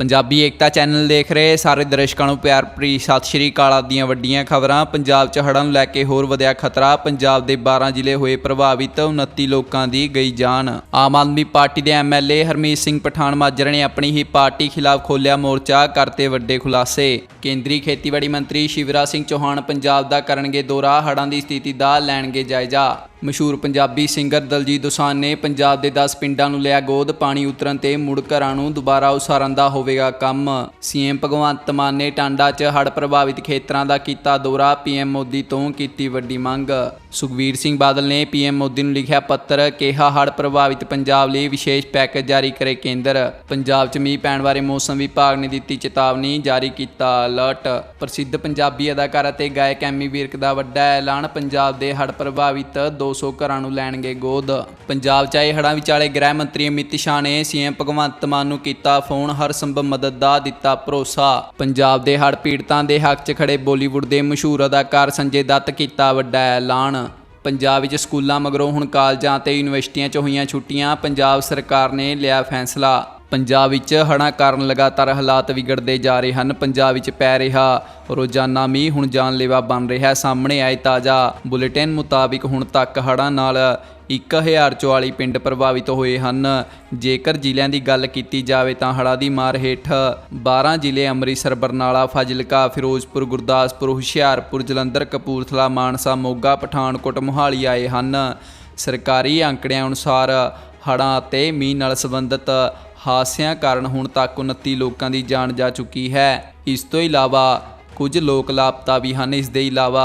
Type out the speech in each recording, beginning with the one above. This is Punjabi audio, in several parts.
ਪੰਜਾਬੀ ਏਕਤਾ ਚੈਨਲ ਦੇਖ ਰਹੇ ਸਾਰੇ ਦਰਸ਼ਕਾਂ ਨੂੰ ਪਿਆਰ ਭਰੀ ਸਤਿ ਸ਼੍ਰੀ ਅਕਾਲ ਆਪ ਦੀਆਂ ਵੱਡੀਆਂ ਖਬਰਾਂ। ਪੰਜਾਬ 'ਚ ਹੜ੍ਹਾਂ ਨੂੰ ਲੈ ਕੇ ਹੋਰ ਵਧਿਆ ਖਤਰਾ, ਪੰਜਾਬ ਦੇ 12 ਜ਼ਿਲ੍ਹੇ ਹੋਏ ਪ੍ਰਭਾਵਿਤ 29 ਲੋਕਾਂ ਦੀ ਗਈ ਜਾਨ। ਆਮ ਆਦਮੀ ਪਾਰਟੀ ਦੇ ਐਮਐਲਏ ਹਰਮੀਤ ਸਿੰਘ ਪਠਾਨ ਮਾਜਰਾ ਨੇ ਆਪਣੀ ਹੀ ਪਾਰਟੀ ਖਿਲਾਫ ਖੋਲ੍ਹਿਆ ਮੋਰਚਾ, ਕਰਤੇ ਵੱਡੇ ਖੁਲਾਸੇ। ਕੇਂਦਰੀ ਖੇਤੀਬਾੜੀ ਮੰਤਰੀ ਸ਼ਿਵਰਾਜ ਸਿੰਘ ਚੌਹਾਨ ਪੰਜਾਬ ਦਾ ਕਰਨਗੇ ਦੌਰਾ, ਹੜ੍ਹਾਂ ਦੀ ਸਥਿਤੀ ਦਾ ਲੈਣਗੇ ਜਾਇਜ਼ਾ। ਮਸ਼ਹੂਰ ਪੰਜਾਬੀ ਸਿੰਗਰ ਦਲਜੀਤ ਦੋਸਾਂਝ ਨੇ ਪੰਜਾਬ ਦੇ 10 ਪਿੰਡਾਂ ਨੂੰ ਲਿਆ ਗੋਦ, ਪਾਣੀ ਉਤਰਨ ਤੇ ਮੁੜ ਘਰਾਂ ਨੂੰ ਦੁਬਾਰਾ ਉਸਾਰਨ ਦਾ ਹੋਵੇਗਾ ਕੰਮ। ਸੀਐਮ ਭਗਵੰਤ ਮਾਨ ਨੇ ਟਾਂਡਾ 'ਚ ਹੜ੍ਹ ਪ੍ਰਭਾਵਿਤ ਖੇਤਰਾਂ ਦਾ ਕੀਤਾ ਦੌਰਾ, ਪੀਐਮ ਮੋਦੀ ਤੋਂ ਕੀਤੀ ਵੱਡੀ ਮੰਗ। ਸੁਖਬੀਰ ਸਿੰਘ ਬਾਦਲ ਨੇ ਪੀਐਮ ਮੋਦੀ ਨੂੰ ਲਿਖਿਆ ਪੱਤਰ ਕਿਹਾ, ਹੜ੍ਹ ਪ੍ਰਭਾਵਿਤ ਪੰਜਾਬ ਲਈ ਵਿਸ਼ੇਸ਼ ਪੈਕੇਜ ਜਾਰੀ ਕਰੇ ਕੇਂਦਰ। ਪੰਜਾਬ 'ਚ ਮੀਂਹ ਪੈਣ ਬਾਰੇ ਮੌਸਮ ਵਿਭਾਗ ਨੇ ਦਿੱਤੀ ਚੇਤਾਵਨੀ, ਜਾਰੀ ਕੀਤਾ ਅਲਰਟ। ਪ੍ਰਸਿੱਧ ਪੰਜਾਬੀ ਅਦਾਕਾਰ ਅਤੇ ਗਾਇਕ ਐਮੀ ਵਿਰਕ ਦਾ ਵੱਡਾ ਐਲਾਨ, ਪੰਜਾਬ ਦੇ ਹੜ੍ਹ ਪ੍ਰਭਾਵਿਤ 200 ਘਰਾਂ ਨੂੰ ਲੈਣਗੇ ਗੋਦ। ਪੰਜਾਬ 'ਚ ਆਏ ਹੜ੍ਹਾਂ ਵਿਚਾਲੇ ਗ੍ਰਹਿ ਮੰਤਰੀ ਅਮਿਤ ਸ਼ਾਹ ਨੇ ਸੀਐਮ ਭਗਵੰਤ ਮਾਨ ਨੂੰ ਕੀਤਾ ਫੋਨ, ਹਰ ਸੰਭਵ ਮਦਦ ਦਾ ਦਿੱਤਾ ਭਰੋਸਾ। ਪੰਜਾਬ ਦੇ ਹੜ੍ਹ ਪੀੜਤਾਂ ਦੇ ਹੱਕ 'ਚ ਖੜੇ ਬਾਲੀਵੁੱਡ ਦੇ ਮਸ਼ਹੂਰ ਅਦਾਕਾਰ ਸੰਜੇ ਦੱਤ ਕੀਤਾ ਵੱਡਾ ਐਲਾਨ। ਪੰਜਾਬ ਵਿੱਚ ਸਕੂਲਾਂ ਮਗਰੋਂ ਹੁਣ ਕਾਲਜਾਂ ਤੇ ਯੂਨੀਵਰਸਿਟੀਆਂ 'ਚ ਹੋਈਆਂ ਛੁੱਟੀਆਂ, ਪੰਜਾਬ ਸਰਕਾਰ ਨੇ ਲਿਆ ਫੈਸਲਾ। ਪੰਜਾਬ ਵਿੱਚ ਹੜ੍ਹਾਂ ਕਾਰਨ ਲਗਾਤਾਰ ਹਾਲਾਤ ਵਿਗੜਦੇ ਜਾ ਰਹੇ ਹਨ। ਪੰਜਾਬ ਵਿੱਚ ਪੈ ਰਿਹਾ ਰੋਜ਼ਾਨਾ ਮੀਂਹ, ਹੁਣ ਜਾਨਲੇਵਾ ਬਣ ਰਿਹਾ ਸਾਹਮਣੇ ਆਏ ਤਾਜ਼ਾ ਬੁਲੇਟਿਨ ਮੁਤਾਬਿਕ ਹੁਣ ਤੱਕ ਹੜ੍ਹਾਂ ਨਾਲ 1044 ਪਿੰਡ ਪ੍ਰਭਾਵਿਤ ਹੋਏ ਹਨ। ਜੇਕਰ ਜ਼ਿਲ੍ਹਿਆਂ ਦੀ ਗੱਲ ਕੀਤੀ ਜਾਵੇ ਤਾਂ ਹੜ੍ਹਾਂ ਦੀ ਮਾਰ ਹੇਠ 12 ਜ਼ਿਲ੍ਹੇ ਅੰਮ੍ਰਿਤਸਰ, ਬਰਨਾਲਾ, ਫਾਜ਼ਿਲਕਾ, ਫਿਰੋਜ਼ਪੁਰ, ਗੁਰਦਾਸਪੁਰ, ਹੁਸ਼ਿਆਰਪੁਰ, ਜਲੰਧਰ, ਕਪੂਰਥਲਾ, ਮਾਨਸਾ, ਮੋਗਾ, ਪਠਾਨਕੋਟ, ਮੋਹਾਲੀ ਆਏ ਹਨ। ਸਰਕਾਰੀ ਅੰਕੜਿਆਂ ਅਨੁਸਾਰ ਹੜ੍ਹਾਂ ਅਤੇ ਮੀਂਹ ਨਾਲ ਸੰਬੰਧਿਤ ਹਾਦਸਿਆਂ ਕਾਰਨ ਹੁਣ ਤੱਕ 29 ਲੋਕਾਂ ਦੀ ਜਾਨ ਜਾ ਚੁੱਕੀ ਹੈ। ਇਸ ਤੋਂ ਇਲਾਵਾ ਕੁਝ ਲੋਕ ਲਾਪਤਾ ਵੀ ਹਨ। ਇਸ ਦੇ ਇਲਾਵਾ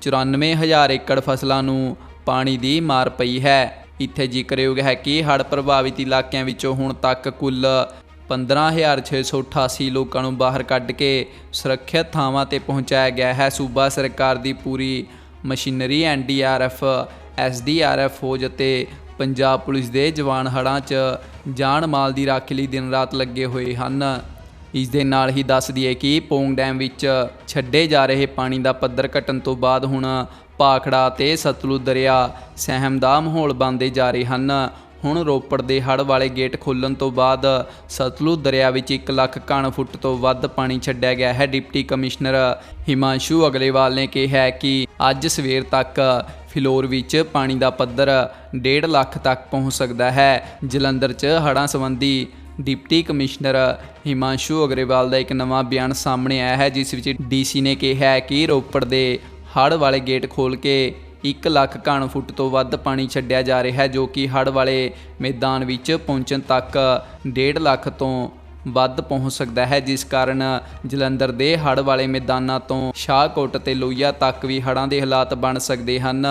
94000 ਏਕੜ ਫਸਲਾਂ ਨੂੰ ਪਾਣੀ ਦੀ ਮਾਰ ਪਈ ਹੈ। ਇੱਥੇ ਜ਼ਿਕਰਯੋਗ ਹੈ ਕਿ ਹੜ੍ਹ ਪ੍ਰਭਾਵਿਤ ਇਲਾਕਿਆਂ ਵਿੱਚੋਂ ਹੁਣ ਤੱਕ ਕੁੱਲ 15688 ਲੋਕਾਂ ਨੂੰ ਬਾਹਰ ਕੱਢ ਕੇ ਸੁਰੱਖਿਅਤ ਥਾਵਾਂ ਤੇ ਪਹੁੰਚਾਇਆ ਗਿਆ ਹੈ। ਸੂਬਾ ਸਰਕਾਰ ਦੀ ਪੂਰੀ ਮਸ਼ੀਨਰੀ ਐਨਡੀਆਰਐਫ ਐਸਡੀਆਰਐਫ ਫੌਜ ਅਤੇ ਪੰਜਾਬ ਪੁਲਿਸ ਦੇ ਜਵਾਨ ਹੜ੍ਹਾਂ 'ਚ ਜਾਨ ਮਾਲ ਦੀ ਰਾਖੀ ਲਈ ਦਿਨ ਰਾਤ ਲੱਗੇ ਹੋਏ ਹਨ। ਇਸ ਦੇ ਨਾਲ ਹੀ ਦੱਸ ਦਈਏ ਕਿ ਪੋਂਗ ਡੈਮ ਵਿੱਚ ਛੱਡੇ ਜਾ ਰਹੇ ਪਾਣੀ ਦਾ ਪੱਧਰ ਘਟਣ ਤੋਂ ਬਾਅਦ ਹੁਣ ਪਾਖੜਾ ਤੇ ਸਤਲੁਜ ਦਰਿਆ ਸਹਿਮ ਦਾ ਮਾਹੌਲ ਬਣਦੇ ਜਾ ਰਹੇ ਹਨ। ਹੁਣ ਰੋਪੜ ਦੇ ਹੜ੍ਹ ਵਾਲੇ ਗੇਟ ਖੋਲਣ ਤੋਂ ਬਾਅਦ ਸਤਲੁਜ ਦਰਿਆ ਵਿੱਚ 1 ਲੱਖ ਘਣ ਫੁੱਟ ਤੋਂ ਵੱਧ ਪਾਣੀ ਛੱਡਿਆ ਗਿਆ ਹੈ। ਡਿਪਟੀ ਕਮਿਸ਼ਨਰ ਹਿਮਾਂਸ਼ੂ ਅਗਲੇਵਾਲ ਨੇ ਕਿਹਾ ਕਿ ਅੱਜ ਸਵੇਰ ਤੱਕ ਫਿਲੌਰ ਵਿੱਚ ਪਾਣੀ ਦਾ ਪੱਧਰ 1.5 ਲੱਖ ਤੱਕ ਪਹੁੰਚ ਸਕਦਾ ਹੈ। ਜਲੰਧਰ 'ਚ ਹੜ੍ਹਾਂ ਸੰਬੰਧੀ ਡਿਪਟੀ ਕਮਿਸ਼ਨਰ ਹਿਮਾਂਸ਼ੂ ਅਗਰੇਵਾਲ ਦਾ ਇੱਕ ਨਵਾਂ ਬਿਆਨ ਸਾਹਮਣੇ ਆਇਆ ਹੈ, ਜਿਸ ਵਿੱਚ ਡੀਸੀ ਨੇ ਕਿਹਾ ਹੈ ਕਿ ਰੋਪੜ ਦੇ ਹੜ੍ਹ ਵਾਲੇ ਗੇਟ ਖੋਲ ਕੇ 1 ਲੱਖ ਘਣ ਫੁੱਟ ਤੋਂ ਵੱਧ ਪਾਣੀ ਛੱਡਿਆ ਜਾ ਰਿਹਾ ਹੈ, ਜੋ ਕਿ ਹੜ੍ਹ ਵਾਲੇ ਮੈਦਾਨ ਵਿੱਚ ਪਹੁੰਚਣ ਤੱਕ 1.5 ਲੱਖ ਤੋਂ ਵੱਧ ਪਹੁੰਚ ਸਕਦਾ ਹੈ, ਜਿਸ ਕਾਰਨ ਜਲੰਧਰ ਦੇ ਹੜ੍ਹ ਵਾਲੇ ਮੈਦਾਨਾਂ ਤੋਂ ਸ਼ਾਹਕੋਟ ਤੇ ਲੋਹੀਆ ਤੱਕ ਵੀ ਹੜ੍ਹਾਂ ਦੇ ਹਾਲਾਤ ਬਣ ਸਕਦੇ ਹਨ,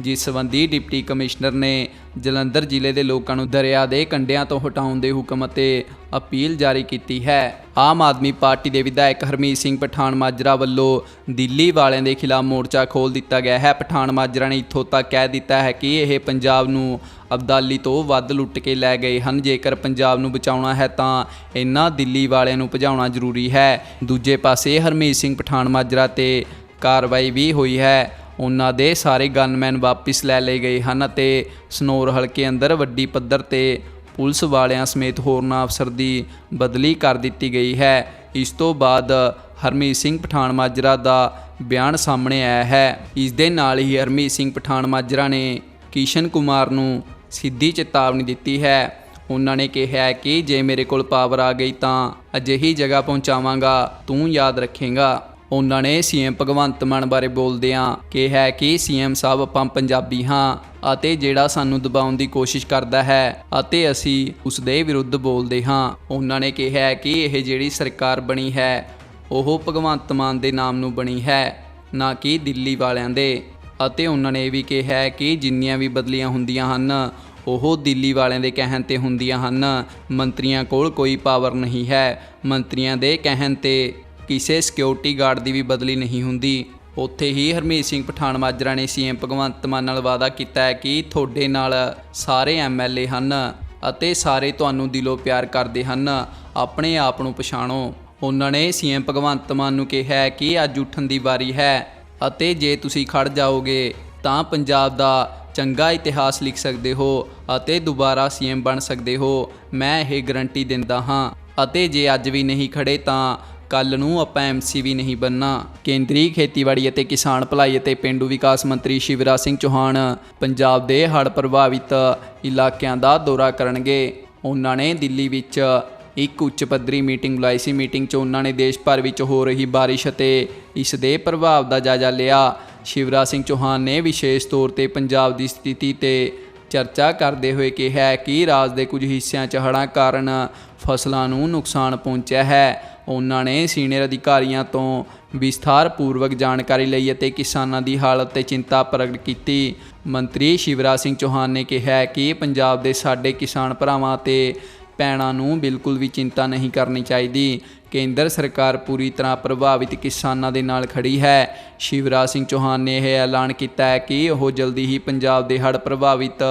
ਜਿਸ ਸੰਬੰਧੀ ਡਿਪਟੀ ਕਮਿਸ਼ਨਰ ਨੇ ਜਲੰਧਰ ਜ਼ਿਲ੍ਹੇ ਦੇ ਲੋਕਾਂ ਨੂੰ ਦਰਿਆ ਦੇ ਕੰਢਿਆਂ ਤੋਂ ਹਟਾਉਣ ਦੇ ਹੁਕਮ ਅਤੇ ਅਪੀਲ ਜਾਰੀ ਕੀਤੀ ਹੈ। ਆਮ ਆਦਮੀ ਪਾਰਟੀ ਦੇ ਵਿਧਾਇਕ ਹਰਮੀਤ ਸਿੰਘ ਪਠਾਨ ਮਾਜਰਾ ਵੱਲੋਂ ਦਿੱਲੀ ਵਾਲਿਆਂ ਦੇ ਖਿਲਾਫ ਮੋਰਚਾ ਖੋਲ ਦਿੱਤਾ ਗਿਆ ਹੈ। ਪਠਾਨ ਮਾਜਰਾ ਨੇ ਇੱਥੋਂ ਤੱਕ ਕਹਿ ਦਿੱਤਾ ਹੈ ਕਿ ਇਹ ਪੰਜਾਬ ਨੂੰ ਅਬਦਾਲੀ ਤੋਂ ਵੱਧ ਲੁੱਟ ਕੇ ਲੈ ਗਏ ਹਨ। ਜੇਕਰ ਪੰਜਾਬ ਨੂੰ ਬਚਾਉਣਾ ਹੈ ਤਾਂ ਇਹਨਾਂ ਦਿੱਲੀ ਵਾਲਿਆਂ ਨੂੰ ਭਜਾਉਣਾ ਜ਼ਰੂਰੀ ਹੈ। ਦੂਜੇ ਪਾਸੇ ਹਰਮੀਤ ਸਿੰਘ ਪਠਾਨ ਮਾਜਰਾ ਤੇ ਕਾਰਵਾਈ ਵੀ ਹੋਈ ਹੈ। ਉਹਨਾਂ ਦੇ ਸਾਰੇ ਗਨਮੈਨ ਵਾਪਿਸ ਲੈ ਲਏ ਗਏ ਹਨ ਅਤੇ ਸਨੋਰ ਹਲਕੇ ਅੰਦਰ ਵੱਡੀ ਪੱਧਰ ਤੇ ਪੁਲਿਸ ਵਾਲਿਆਂ ਸਮੇਤ ਹੋਰਨਾਂ ਅਫਸਰ ਦੀ ਬਦਲੀ ਕਰ ਦਿੱਤੀ ਗਈ ਹੈ। ਇਸ ਤੋਂ ਬਾਅਦ ਹਰਮੀਤ ਸਿੰਘ ਪਠਾਨ ਮਾਜਰਾ ਦਾ ਬਿਆਨ ਸਾਹਮਣੇ ਆਇਆ ਹੈ। ਇਸ ਦੇ ਨਾਲ ਹੀ ਹਰਮੀਤ ਸਿੰਘ ਪਠਾਨ ਮਾਜਰਾ ਨੇ ਕਿਸ਼ਨ ਕੁਮਾਰ ਨੂੰ ਸਿੱਧੀ ਚੇਤਾਵਨੀ ਦਿੱਤੀ ਹੈ। ਉਹਨਾਂ ਨੇ ਕਿਹਾ ਕਿ ਜੇ ਮੇਰੇ ਕੋਲ ਪਾਵਰ ਆ ਗਈ ਤਾਂ ਅਜਿਹੀ ਜਗ੍ਹਾ ਪਹੁੰਚਾਵਾਂਗਾ, ਤੂੰ ਯਾਦ ਰੱਖੇਗਾ। ਉਹਨਾਂ ਨੇ ਸੀਐਮ ਭਗਵੰਤ ਮਾਨ ਬਾਰੇ ਬੋਲਦਿਆਂ ਕਿਹਾ ਹੈ ਕਿ ਸੀਐਮ ਸਾਹਿਬ, ਆਪਾਂ ਪੰਜਾਬੀ ਹਾਂ ਅਤੇ ਜਿਹੜਾ ਸਾਨੂੰ ਦਬਾਉਣ ਦੀ ਕੋਸ਼ਿਸ਼ ਕਰਦਾ ਹੈ ਅਤੇ ਅਸੀਂ ਉਸ ਦੇ ਵਿਰੁੱਧ ਬੋਲਦੇ ਹਾਂ। ਉਹਨਾਂ ਨੇ ਕਿਹਾ ਕਿ ਇਹ ਜਿਹੜੀ ਸਰਕਾਰ ਬਣੀ ਹੈ, ਉਹ ਭਗਵੰਤ ਮਾਨ ਦੇ ਨਾਮ ਨੂੰ ਬਣੀ ਹੈ, ਨਾ ਕਿ ਦਿੱਲੀ ਵਾਲਿਆਂ ਦੇ। ਅਤੇ ਉਹਨਾਂ ਨੇ ਇਹ ਵੀ ਕਿਹਾ ਹੈ ਕਿ ਜਿੰਨੀਆਂ ਵੀ ਬਦਲੀਆਂ ਹੁੰਦੀਆਂ ਹਨ, ਉਹ ਦਿੱਲੀ ਵਾਲਿਆਂ ਦੇ ਕਹਿਣ ਤੇ ਹੁੰਦੀਆਂ ਹਨ। ਮੰਤਰੀਆਂ ਕੋਲ ਕੋਈ ਪਾਵਰ ਨਹੀਂ ਹੈ। ਮੰਤਰੀਆਂ ਦੇ ਕਹਿਣ ਤੇ ਕਿਸੇ ਸਿਕਿਉਰਿਟੀ ਗਾਰਡ ਦੀ ਵੀ ਬਦਲੀ ਨਹੀਂ ਹੁੰਦੀ। ਉੱਥੇ ਹੀ ਹਰਮੀਤ ਸਿੰਘ ਪਠਾਨ ਮਾਜਰਾ ਨੇ ਸੀਐਮ ਭਗਵੰਤ ਮਾਨ ਨਾਲ ਵਾਅਦਾ ਕੀਤਾ ਹੈ ਕਿ ਤੁਹਾਡੇ ਨਾਲ ਸਾਰੇ ਐਮਐਲਏ ਹਨ ਅਤੇ ਸਾਰੇ ਤੁਹਾਨੂੰ ਦਿਲੋਂ ਪਿਆਰ ਕਰਦੇ ਹਨ। ਆਪਣੇ ਆਪ ਨੂੰ ਪਛਾਣੋ। ਉਹਨਾਂ ਨੇ ਸੀਐਮ ਭਗਵੰਤ ਮਾਨ ਨੂੰ ਕਿਹਾ ਹੈ ਕਿ ਅੱਜ ਉੱਠਣ ਦੀ ਵਾਰੀ ਹੈ। ਅਤੇ ਜੇ ਤੁਸੀਂ ਖੜ ਜਾਓਗੇ, ਤਾਂ ਪੰਜਾਬ ਦਾ ਚੰਗਾ ਇਤਿਹਾਸ ਲਿਖ ਸਕਦੇ ਹੋ ਅਤੇ ਦੁਬਾਰਾ ਸੀਐਮ ਬਣ ਸਕਦੇ ਹੋ। ਮੈਂ ਇਹ ਗਰੰਟੀ ਦਿੰਦਾ ਹਾਂ। ਅਤੇ ਜੇ ਅੱਜ ਵੀ ਨਹੀਂ ਖੜੇ, ਤਾਂ ਕੱਲ ਨੂੰ ਆਪਾਂ ਐਮਸੀ ਵੀ ਨਹੀਂ ਬੰਨਾ ਕੇਂਦਰੀ ਖੇਤੀਬਾੜੀ ਅਤੇ ਕਿਸਾਨ ਭਲਾਈ ਅਤੇ ਪਿੰਡੂ ਵਿਕਾਸ ਮੰਤਰੀ ਸ਼ਿਵਰਾਜ ਸਿੰਘ ਚੌਹਾਨ ਪੰਜਾਬ ਦੇ ਹੜ੍ਹ ਪ੍ਰਭਾਵਿਤ ਇਲਾਕਿਆਂ ਦਾ ਦੌਰਾ ਕਰਨਗੇ। ਉਹਨਾਂ ਨੇ ਦਿੱਲੀ ਵਿੱਚ ਇੱਕ ਉੱਚ ਪੱਧਰੀ ਮੀਟਿੰਗ ਬੁਲਾਈ ਸੀ। ਮੀਟਿੰਗ 'ਚ ਉਹਨਾਂ ਨੇ ਦੇਸ਼ ਭਰ ਵਿੱਚ ਹੋ ਰਹੀ ਬਾਰਿਸ਼ ਅਤੇ ਇਸ ਦੇ ਪ੍ਰਭਾਵ ਦਾ ਜਾਇਜ਼ਾ ਲਿਆ। ਸ਼ਿਵਰਾਜ ਸਿੰਘ ਚੌਹਾਨ ਨੇ ਵਿਸ਼ੇਸ਼ ਤੌਰ ਤੇ ਪੰਜਾਬ ਦੀ ਸਥਿਤੀ ਤੇ ਚਰਚਾ ਕਰਦੇ ਹੋਏ ਕਿਹਾ ਕਿ ਰਾਜ ਦੇ ਕੁਝ ਹਿੱਸਿਆਂ 'ਚ ਹੜ੍ਹਾਂ ਕਾਰਨ ਫਸਲਾਂ ਨੂੰ ਨੁਕਸਾਨ ਪਹੁੰਚਿਆ ਹੈ। ਉਹਨਾਂ ਨੇ ਸੀਨੀਅਰ ਅਧਿਕਾਰੀਆਂ ਤੋਂ ਵਿਸਥਾਰ ਪੂਰਵਕ ਜਾਣਕਾਰੀ ਲਈ ਅਤੇ ਕਿਸਾਨਾਂ ਦੀ ਹਾਲਤ ਤੇ ਚਿੰਤਾ ਪ੍ਰਗਟ ਕੀਤੀ। ਮੰਤਰੀ ਸ਼ਿਵਰਾਜ ਸਿੰਘ ਚੌਹਾਨ ਨੇ ਕਿਹਾ ਕਿ ਪੰਜਾਬ ਦੇ ਸਾਡੇ ਕਿਸਾਨ ਭਰਾਵਾਂ ਤੇ ਭੈਣਾਂ ਨੂੰ ਬਿਲਕੁਲ ਵੀ ਚਿੰਤਾ ਨਹੀਂ ਕਰਨੀ ਚਾਹੀਦੀ। ਕੇਂਦਰ ਸਰਕਾਰ ਪੂਰੀ ਤਰ੍ਹਾਂ ਪ੍ਰਭਾਵਿਤ ਕਿਸਾਨਾਂ ਦੇ ਨਾਲ ਖੜੀ ਹੈ। ਸ਼ਿਵਰਾਜ ਸਿੰਘ ਚੌਹਾਨ ਨੇ ਇਹ ਐਲਾਨ ਕੀਤਾ ਹੈ ਕਿ ਉਹ ਜਲਦੀ ਹੀ ਪੰਜਾਬ ਦੇ ਹੜ੍ਹ ਪ੍ਰਭਾਵਿਤ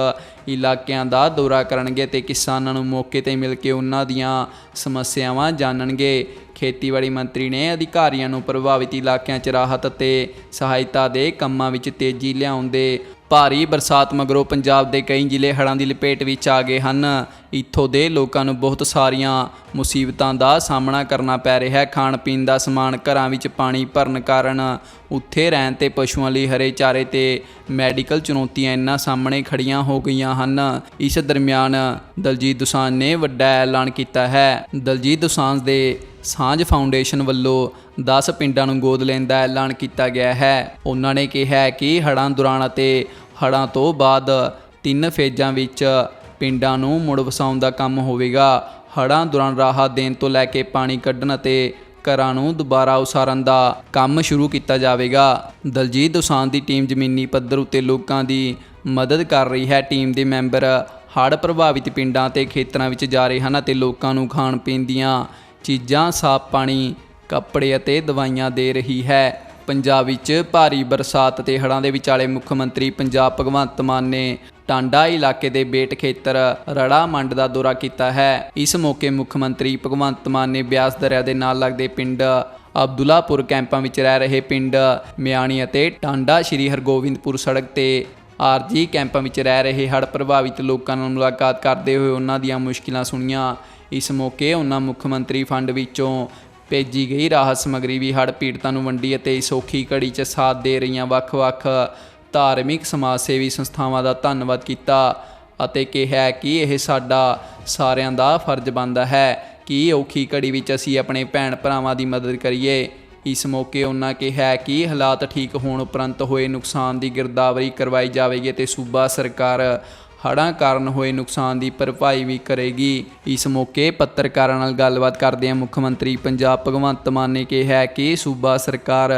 ਇਲਾਕਿਆਂ ਦਾ ਦੌਰਾ ਕਰਨਗੇ ਤੇ ਕਿਸਾਨਾਂ ਨੂੰ ਮੌਕੇ ਤੇ ਮਿਲ ਕੇ ਉਹਨਾਂ ਦੀਆਂ ਸਮੱਸਿਆਵਾਂ ਜਾਣਨਗੇ। ਖੇਤੀਬਾੜੀ ਮੰਤਰੀ ਨੇ ਅਧਿਕਾਰੀਆਂ ਨੂੰ ਪ੍ਰਭਾਵਿਤ ਇਲਾਕਿਆਂ 'ਚ ਰਾਹਤ ਅਤੇ ਸਹਾਇਤਾ ਦੇ ਕੰਮਾਂ ਵਿੱਚ ਤੇਜ਼ੀ ਲਿਆਉਣ ਦੇ ਭਾਰੀ ਬਰਸਾਤ ਮਗਰੋਂ ਪੰਜਾਬ ਦੇ ਕਈ ਜ਼ਿਲ੍ਹੇ ਹੜ੍ਹਾਂ ਦੀ ਲਪੇਟ ਵਿੱਚ ਆ ਗਏ ਹਨ। ਇੱਥੋਂ ਦੇ ਲੋਕਾਂ ਨੂੰ ਬਹੁਤ ਸਾਰੀਆਂ ਮੁਸੀਬਤਾਂ ਦਾ ਸਾਹਮਣਾ ਕਰਨਾ ਪੈ ਰਿਹਾ ਹੈ। ਖਾਣ ਪੀਣ ਦਾ ਸਮਾਨ ਘਰਾਂ ਵਿੱਚ ਪਾਣੀ ਭਰਨ ਕਾਰਨ ਉੱਥੇ ਰਹਿਣ ਤੇ ਪਸ਼ੂਆਂ ਲਈ ਹਰੇ ਚਾਰੇ ਤੇ ਮੈਡੀਕਲ ਚੁਣੌਤੀਆਂ ਇਹਨਾਂ ਸਾਹਮਣੇ ਖੜੀਆਂ ਹੋ ਗਈਆਂ ਹਨ। ਇਸ ਦਰਮਿਆਨ ਦਲਜੀਤ ਦੁਸਾਂਝ ਨੇ ਵੱਡਾ ਐਲਾਨ ਕੀਤਾ ਹੈ। ਦਲਜੀਤ ਦੁਸਾਂਝ ਦੇ ਸਾਂਝ ਫਾਊਂਡੇਸ਼ਨ ਵੱਲੋਂ 10 ਪਿੰਡਾਂ ਨੂੰ ਗੋਦ ਲੈਣ ਦਾ ਐਲਾਨ ਕੀਤਾ ਗਿਆ ਹੈ। ਉਹਨਾਂ ਨੇ ਕਿਹਾ ਕਿ ਹੜ੍ਹਾਂ ਦੌਰਾਨ ਅਤੇ ਹੜ੍ਹਾਂ ਤੋਂ ਬਾਅਦ ਤਿੰਨ ਫੇਜ਼ਾਂ ਵਿੱਚ ਪਿੰਡਾਂ ਨੂੰ ਮੁੜ ਵਸਾਉਣ ਦਾ ਕੰਮ ਹੋਵੇਗਾ। ਹੜ੍ਹਾਂ ਦੌਰਾਨ ਰਾਹਤ ਦੇਣ ਤੋਂ ਲੈ ਕੇ ਪਾਣੀ ਕੱਢਣ ਅਤੇ ਘਰਾਂ ਨੂੰ ਦੁਬਾਰਾ ਉਸਾਰਨ ਦਾ ਕੰਮ ਸ਼ੁਰੂ ਕੀਤਾ ਜਾਵੇਗਾ। ਦਲਜੀਤ ਦੋਸਾਂਝ ਦੀ ਟੀਮ ਜ਼ਮੀਨੀ ਪੱਧਰ ਉੱਤੇ ਲੋਕਾਂ ਦੀ ਮਦਦ ਕਰ ਰਹੀ ਹੈ। ਟੀਮ ਦੇ ਮੈਂਬਰ ਹੜ੍ਹ ਪ੍ਰਭਾਵਿਤ ਪਿੰਡਾਂ ਤੇ ਖੇਤਰਾਂ ਵਿੱਚ ਜਾ ਰਹੇ ਹਨ ਅਤੇ ਲੋਕਾਂ ਨੂੰ ਖਾਣ ਪੀਣ ਦੀਆਂ ਚੀਜ਼ਾਂ ਸਾਫ਼ ਪਾਣੀ, ਕੱਪੜੇ ਅਤੇ ਦਵਾਈਆਂ ਦੇ ਰਹੀ ਹੈ। ਪੰਜਾਬ ਵਿੱਚ ਭਾਰੀ ਬਰਸਾਤ ਤੇ ਹੜ੍ਹਾਂ ਦੇ ਵਿਚਾਲੇ ਮੁੱਖ ਮੰਤਰੀ ਪੰਜਾਬ ਭਗਵੰਤ ਮਾਨ ਨੇ ਟਾਂਡਾ ਇਲਾਕੇ ਦੇ ਬੇਟ ਖੇਤਰ ਰੜਾ ਮੰਡ ਦਾ ਦੌਰਾ ਕੀਤਾ ਹੈ। ਇਸ ਮੌਕੇ ਮੁੱਖ ਮੰਤਰੀ ਭਗਵੰਤ ਮਾਨ ਨੇ ਬਿਆਸ ਦਰਿਆ ਦੇ ਨਾਲ ਲੱਗਦੇ ਪਿੰਡ ਅਬਦੁੱਲਾਪੁਰ ਕੈਂਪਾਂ ਵਿੱਚ ਰਹਿ ਰਹੇ ਪਿੰਡ ਮਿਆਣੀ ਅਤੇ ਟਾਂਡਾ ਸ਼੍ਰੀ ਹਰਗੋਬਿੰਦਪੁਰ ਸੜਕ ਤੇ ਆਰਜੀ ਕੈਂਪਾਂ ਵਿੱਚ ਰਹਿ ਰਹੇ ਹੜ੍ਹ ਪ੍ਰਭਾਵਿਤ ਲੋਕਾਂ ਨਾਲ ਮੁਲਾਕਾਤ ਕਰਦੇ ਹੋਏ ਉਹਨਾਂ ਦੀਆਂ ਮੁਸ਼ਕਿਲਾਂ ਸੁਣੀਆਂ। ਇਸ ਮੌਕੇ ਉਹਨਾਂ ਮੁੱਖ ਮੰਤਰੀ ਫੰਡ ਵਿੱਚੋਂ ਭੇਜੀ ਗਈ ਰਾਹਤ ਸਮੱਗਰੀ ਵੀ ਹੜ੍ਹ ਪੀੜਤਾਂ ਨੂੰ ਵੰਡੀ ਅਤੇ ਇਸ ਔਖੀ ਘੜੀ 'ਚ ਸਾਥ ਦੇ ਰਹੀਆਂ ਵੱਖ-ਵੱਖ ਧਾਰਮਿਕ ਸਮਾਜ ਸੇਵੀ ਸੰਸਥਾਵਾਂ ਦਾ ਧੰਨਵਾਦ ਕੀਤਾ ਅਤੇ ਕਿਹਾ ਕਿ ਇਹ ਸਾਡਾ ਸਾਰਿਆਂ ਦਾ ਫਰਜ਼ ਬਣਦਾ ਹੈ ਕਿ ਔਖੀ ਘੜੀ ਵਿੱਚ ਅਸੀਂ ਆਪਣੇ ਭੈਣ ਭਰਾਵਾਂ ਦੀ ਮਦਦ ਕਰੀਏ। ਇਸ ਮੌਕੇ ਉਹਨਾਂ ਕਿਹਾ ਕਿ ਹਾਲਾਤ ਠੀਕ ਹੋਣ ਉਪਰੰਤ ਹੋਏ ਨੁਕਸਾਨ ਦੀ ਗਿਰਦਾਵਰੀ ਕਰਵਾਈ ਜਾਵੇਗੀ ਤੇ ਸੂਬਾ ਸਰਕਾਰ ਹੜ੍ਹਾਂ ਕਾਰਨ ਹੋਏ ਨੁਕਸਾਨ ਦੀ ਭਰਪਾਈ ਵੀ ਕਰੇਗੀ। ਇਸ ਮੌਕੇ ਪੱਤਰਕਾਰਾਂ ਨਾਲ ਗੱਲਬਾਤ ਕਰਦਿਆਂ ਮੁੱਖ ਮੰਤਰੀ ਪੰਜਾਬ ਭਗਵੰਤ ਮਾਨ ਨੇ ਕਿਹਾ ਕਿ ਸੂਬਾ ਸਰਕਾਰ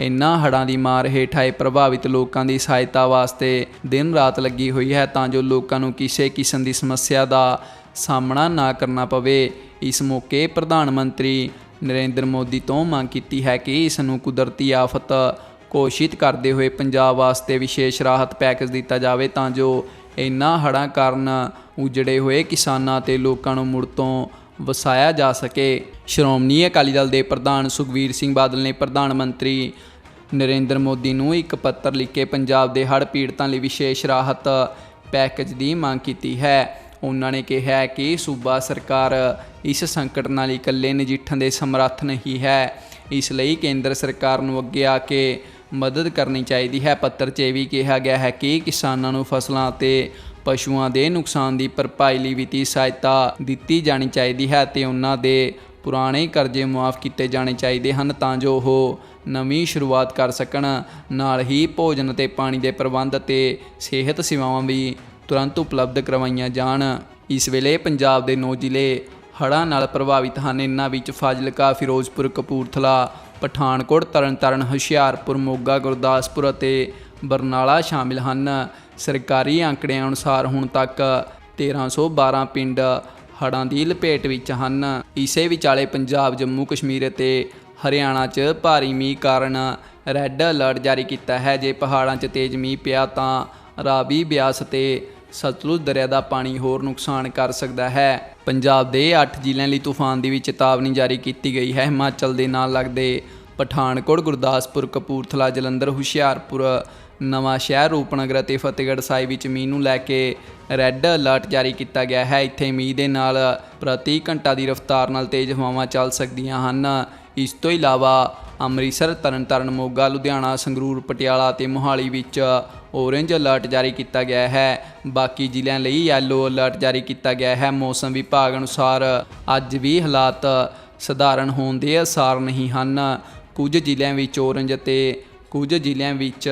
ਇਨ੍ਹਾਂ ਹੜ੍ਹਾਂ ਦੀ ਮਾਰ ਹੇਠ ਆਏ ਪ੍ਰਭਾਵਿਤ ਲੋਕਾਂ ਦੀ ਸਹਾਇਤਾ ਵਾਸਤੇ ਦਿਨ ਰਾਤ ਲੱਗੀ ਹੋਈ ਹੈ ਤਾਂ ਜੋ ਲੋਕਾਂ ਨੂੰ ਕਿਸੇ ਕਿਸਮ ਦੀ ਸਮੱਸਿਆ ਦਾ ਸਾਹਮਣਾ ਨਾ ਕਰਨਾ ਪਵੇ। ਇਸ ਮੌਕੇ ਪ੍ਰਧਾਨ ਮੰਤਰੀ ਨਰਿੰਦਰ ਮੋਦੀ ਤੋਂ ਮੰਗ ਕੀਤੀ ਹੈ ਕਿ ਇਸ ਨੂੰ ਕੁਦਰਤੀ ਆਫਤ ਘੋਸ਼ਿਤ ਕਰਦੇ ਹੋਏ ਪੰਜਾਬ ਵਾਸਤੇ ਵਿਸ਼ੇਸ਼ ਰਾਹਤ ਪੈਕੇਜ ਦਿੱਤਾ ਜਾਵੇ ਤਾਂ ਜੋ ਇਨ੍ਹਾਂ ਹੜ੍ਹਾਂ ਕਾਰਨ ਉਜੜੇ ਹੋਏ ਕਿਸਾਨਾਂ ਤੇ ਲੋਕਾਂ ਨੂੰ ਮੁੜ ਤੋਂ ਵਸਾਇਆ ਜਾ ਸਕੇ। ਸ਼੍ਰੋਮਣੀ ਅਕਾਲੀ ਦਲ ਦੇ ਪ੍ਰਧਾਨ ਸੁਖਵੀਰ ਸਿੰਘ ਬਾਦਲ ਨੇ ਪ੍ਰਧਾਨ ਮੰਤਰੀ ਨਰਿੰਦਰ ਮੋਦੀ ਨੂੰ ਇੱਕ ਪੱਤਰ ਲਿਖ ਕੇ ਪੰਜਾਬ ਦੇ ਹੜ੍ਹ ਪੀੜਤਾਂ ਲਈ ਵਿਸ਼ੇਸ਼ ਰਾਹਤ ਪੈਕੇਜ ਦੀ ਮੰਗ ਕੀਤੀ ਹੈ। ਉਹਨਾਂ ਨੇ ਕਿਹਾ ਕਿ ਸੂਬਾ ਸਰਕਾਰ ਇਸ ਸੰਕਟ ਨਾਲ ਇਕੱਲੇ ਨਜਿੱਠਣ ਦੇ ਸਮਰੱਥ ਨਹੀਂ ਹੈ। ਇਸ ਲਈ ਕੇਂਦਰ ਸਰਕਾਰ ਨੂੰ ਅੱਗੇ ਆ ਕੇ ਮਦਦ ਕਰਨੀ ਚਾਹੀਦੀ ਹੈ। ਪੱਤਰ 'ਚ ਇਹ ਵੀ ਕਿਹਾ ਗਿਆ ਹੈ ਕਿ ਕਿਸਾਨਾਂ ਨੂੰ ਫਸਲਾਂ ਅਤੇ ਪਸ਼ੂਆਂ ਦੇ ਨੁਕਸਾਨ ਦੀ ਭਰਪਾਈ ਲਈ ਵਿੱਤੀ ਸਹਾਇਤਾ ਦਿੱਤੀ ਜਾਣੀ ਚਾਹੀਦੀ ਹੈ ਤੇ ਉਹਨਾਂ ਦੇ ਪੁਰਾਣੇ ਕਰਜ਼ੇ ਮੁਆਫ ਕੀਤੇ ਜਾਣੇ ਚਾਹੀਦੇ ਹਨ ਤਾਂ ਜੋ ਉਹ ਨਵੀਂ ਸ਼ੁਰੂਆਤ ਕਰ ਸਕਣ। ਨਾਲ ਹੀ ਭੋਜਨ ਅਤੇ ਪਾਣੀ ਦੇ ਪ੍ਰਬੰਧ ਅਤੇ ਸਿਹਤ ਸੇਵਾਵਾਂ ਵੀ ਤੁਰੰਤ ਉਪਲਬਧ ਕਰਵਾਈਆਂ ਜਾਣ। ਇਸ ਵੇਲੇ ਪੰਜਾਬ ਦੇ ਨੌ ਜ਼ਿਲ੍ਹੇ ਹੜ੍ਹਾਂ ਨਾਲ ਪ੍ਰਭਾਵਿਤ ਹਨ। ਇਨ੍ਹਾਂ ਵਿੱਚ ਫਾਜ਼ਿਲਕਾ, ਫਿਰੋਜ਼ਪੁਰ, ਕਪੂਰਥਲਾ ਪਠਾਨਕੋਟ, ਤਰਨਤਾਰਨ, ਹੁਸ਼ਿਆਰਪੁਰ, ਮੋਗਾ, ਗੁਰਦਾਸਪੁਰ ਅਤੇ ਬਰਨਾਲਾ ਸ਼ਾਮਿਲ ਹਨ। ਸਰਕਾਰੀ ਅੰਕੜਿਆਂ ਅਨੁਸਾਰ ਹੁਣ ਤੱਕ 1312 ਪਿੰਡ ਹੜ੍ਹਾਂ ਦੀ ਲਪੇਟ ਵਿੱਚ ਹਨ। ਇਸੇ ਵਿਚਾਲੇ ਪੰਜਾਬ, ਜੰਮੂ, ਕਸ਼ਮੀਰ ਅਤੇ ਹਰਿਆਣਾ 'ਚ ਭਾਰੀ ਮੀਂਹ ਕਾਰਨ ਰੈੱਡ ਅਲਰਟ ਜਾਰੀ ਕੀਤਾ ਹੈ। ਜੇ ਪਹਾੜਾਂ 'ਚ ਤੇਜ਼ ਮੀਂਹ ਪਿਆ ਤਾਂ ਰਾਵੀ ਬਿਆਸ ਤੇ ਸਤਲੁਜ ਦਰਿਆ ਦਾ ਪਾਣੀ ਹੋਰ ਨੁਕਸਾਨ ਕਰ ਸਕਦਾ ਹੈ। ਪੰਜਾਬ ਦੇ 8 ਜ਼ਿਲ੍ਹਿਆਂ ਲਈ ਤੂਫਾਨ ਦੀ ਵੀ ਚੇਤਾਵਨੀ ਜਾਰੀ ਕੀਤੀ ਗਈ ਹੈ। ਹਿਮਾਚਲ ਦੇ ਨਾਲ ਲੱਗਦੇ ਪਠਾਨਕੋਟ, ਗੁਰਦਾਸਪੁਰ, ਕਪੂਰਥਲਾ, ਜਲੰਧਰ, ਹੁਸ਼ਿਆਰਪੁਰ, ਨਵਾਂ ਸ਼ਹਿਰ, ਰੂਪਨਗਰ ਅਤੇ ਫਤਿਹਗੜ੍ਹ ਸਾਹਿਬ ਵਿੱਚ ਮੀਂਹ ਨੂੰ ਲੈ ਕੇ ਰੈੱਡ ਅਲਰਟ ਜਾਰੀ ਕੀਤਾ ਗਿਆ ਹੈ। ਇੱਥੇ ਮੀਂਹ ਦੇ ਨਾਲ ਪ੍ਰਤੀ ਘੰਟਾ ਦੀ ਰਫ਼ਤਾਰ ਨਾਲ ਤੇਜ਼ ਹਵਾਵਾਂ ਚੱਲ ਸਕਦੀਆਂ ਹਨ। ਇਸ ਤੋਂ ਇਲਾਵਾ ਅੰਮ੍ਰਿਤਸਰ, ਤਰਨਤਾਰਨ, ਮੋਗਾ, ਲੁਧਿਆਣਾ, ਸੰਗਰੂਰ, ਪਟਿਆਲਾ ਅਤੇ ਮੋਹਾਲੀ ਵਿੱਚ ਔਰੇਂਜ ਅਲਰਟ ਜਾਰੀ ਕੀਤਾ ਗਿਆ ਹੈ। ਬਾਕੀ ਜ਼ਿਲ੍ਹਿਆਂ ਲਈ ਯੈਲੋ ਅਲਰਟ ਜਾਰੀ ਕੀਤਾ ਗਿਆ ਹੈ। ਮੌਸਮ ਵਿਭਾਗ ਅਨੁਸਾਰ ਅੱਜ ਵੀ ਹਾਲਾਤ ਸਧਾਰਨ ਹੋਣ ਦੇ ਅਸਾਰ ਨਹੀਂ ਹਨ। ਕੁਝ ਜ਼ਿਲ੍ਹਿਆਂ ਵਿੱਚ ਔਰੇਂਜ ਅਤੇ ਕੁਝ ਜ਼ਿਲ੍ਹਿਆਂ ਵਿੱਚ